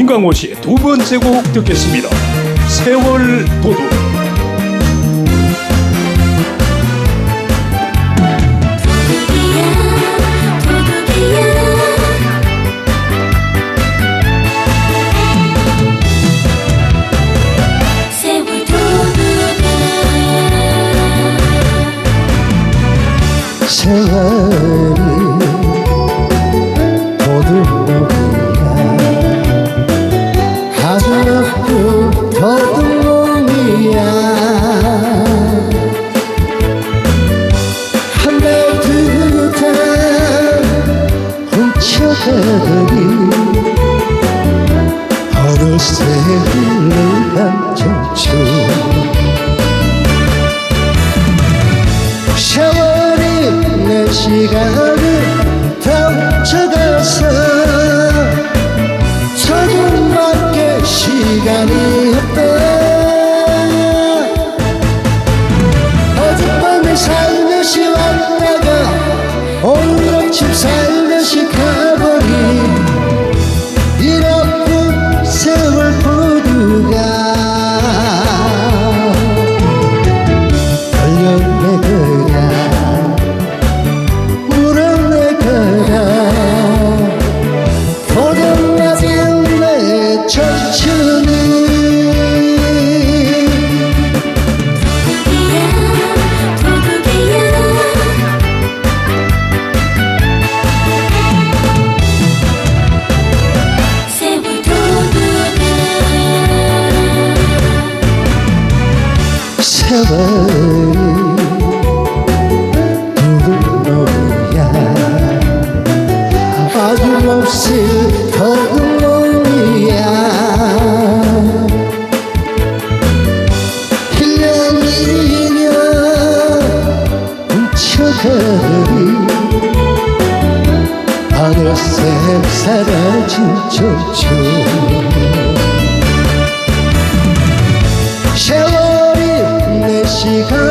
김광호 씨의 두 번째 곡 듣겠습니다. 세월 도둑. 세월 새들이 어느새 흘러간 청춘 세월이 내 시간을 펼쳐가서 조금밖에 시간이 없다. 어젯밤에 살며시 왔다가 오늘 아침 살 세월 새들이 하늘새 사라진 청춘 세월이 내 시간